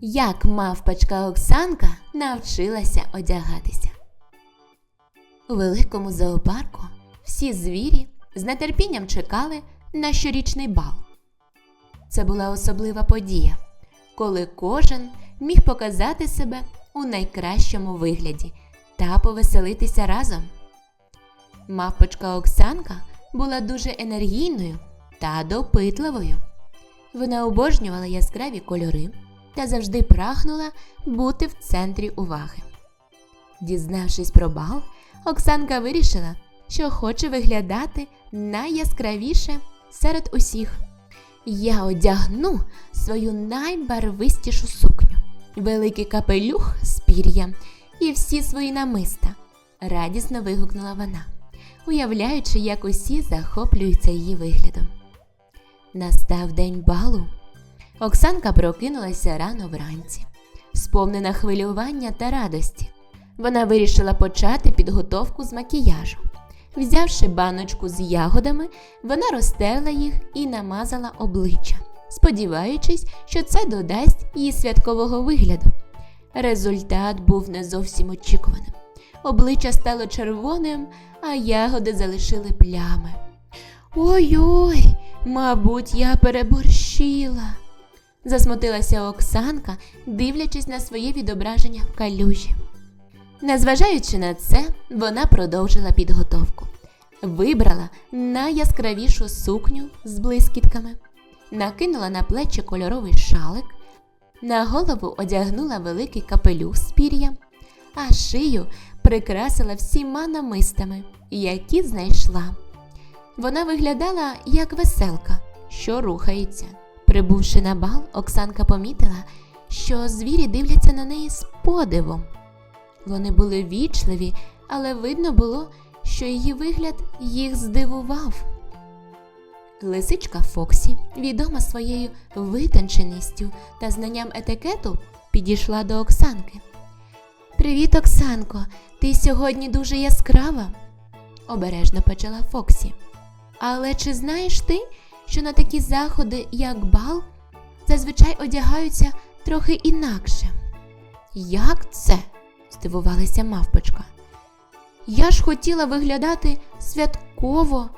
Як мавпочка Оксанка навчилася одягатися. У великому зоопарку всі звірі з нетерпінням чекали на щорічний бал. Це була особлива подія, коли кожен міг показати себе у найкращому вигляді та повеселитися разом. Мавпочка Оксанка була дуже енергійною та допитливою. Вона обожнювала яскраві кольори та завжди прагнула бути в центрі уваги. Дізнавшись про бал, Оксанка вирішила, що хоче виглядати найяскравіше серед усіх. Я одягну свою найбарвистішу сукню, великий капелюх з пір'ям і всі свої намиста, радісно вигукнула вона, уявляючи, як усі захоплюються її виглядом. Настав день балу. Оксанка прокинулася рано вранці, сповнена хвилювання та радості. Вона вирішила почати підготовку з макіяжу. Взявши баночку з ягодами, вона розтерла їх і намазала обличчя, сподіваючись, що це додасть їй святкового вигляду. Результат був не зовсім очікуваним. Обличчя стало червоним, а ягоди залишили плями. Ой-ой, мабуть, я переборщила. Засмутилася Оксанка, дивлячись на своє відображення в калюжі. Незважаючи на це, вона продовжила підготовку. Вибрала найяскравішу сукню з блискітками, накинула на плечі кольоровий шалик, на голову одягнула великий капелюх з пір'ям, а шию прикрасила всіма намистами, які знайшла. Вона виглядала як веселка, що рухається. Прибувши на бал, Оксанка помітила, що звірі дивляться на неї з подивом. Вони були вічливі, але видно було, що її вигляд їх здивував. Лисичка Фоксі, відома своєю витонченістю та знанням етикету, підійшла до Оксанки. Привіт, Оксанко, ти сьогодні дуже яскрава, обережно почала Фоксі. Але чи знаєш ти, що на такі заходи, як бал, зазвичай одягаються трохи інакше? Як це? здивувалася мавпочка. Я ж хотіла виглядати святково.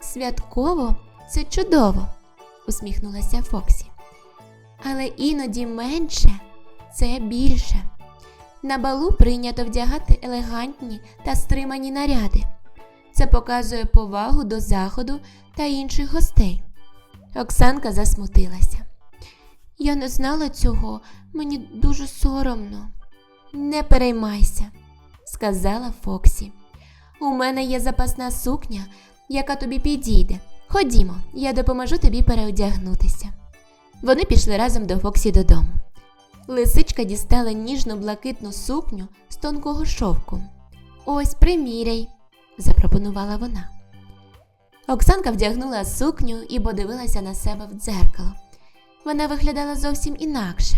Святково це чудово, усміхнулася Фоксі. Але іноді менше це більше. На балу прийнято вдягати елегантні та стримані наряди. Це показує повагу до заходу та інших гостей. Оксанка засмутилася. Я не знала цього, мені дуже соромно. Не переймайся, сказала Фоксі. У мене є запасна сукня, яка тобі підійде. Ходімо, я допоможу тобі переодягнутися. Вони пішли разом до Фоксі додому. Лисичка дістала ніжну блакитну сукню з тонкого шовку. Ось приміряй, запропонувала вона. Оксанка вдягнула сукню і подивилася на себе в дзеркало. Вона виглядала зовсім інакше,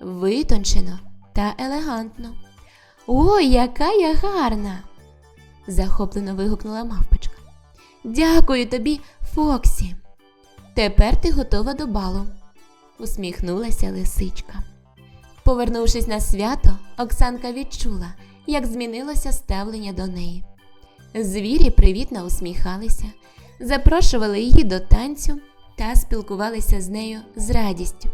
витончено та елегантно. Ой, яка я гарна! захоплено вигукнула мавпочка. Дякую тобі, Фоксі. Тепер ти готова до балу, усміхнулася лисичка. Повернувшись на свято, Оксанка відчула, як змінилося ставлення до неї. Звірі привітно усміхалися, запрошували її до танцю та спілкувалися з нею з радістю.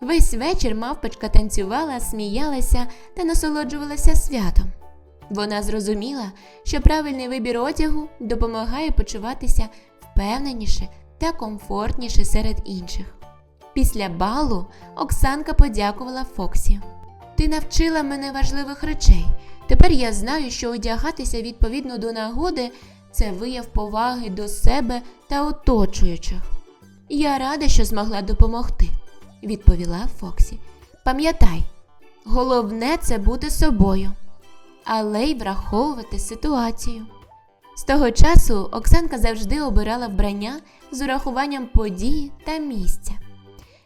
Весь вечір мавпочка танцювала, сміялася та насолоджувалася святом. Вона зрозуміла, що правильний вибір одягу допомагає почуватися впевненіше та комфортніше серед інших. Після балу Оксанка подякувала Фоксі. Ти навчила мене важливих речей. Тепер я знаю, що одягатися відповідно до нагоди це вияв поваги до себе та оточуючих. Я рада, що змогла допомогти, відповіла Фоксі. Пам'ятай, головне це бути собою, але й враховувати ситуацію. З того часу Оксанка завжди обирала вбрання з урахуванням події та місця.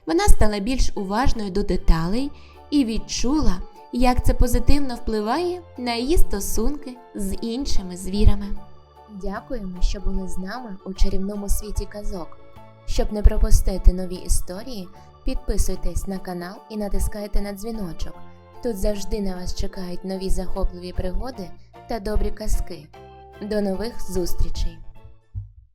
Вона стала більш уважною до деталей і відчула, як це позитивно впливає на її стосунки з іншими звірами. Дякуємо, що були з нами у чарівному світі казок. Щоб не пропустити нові історії, Підписуйтесь на канал і натискайте на дзвіночок. Тут завжди на вас чекають нові захопливі пригоди та добрі казки. До нових зустрічей!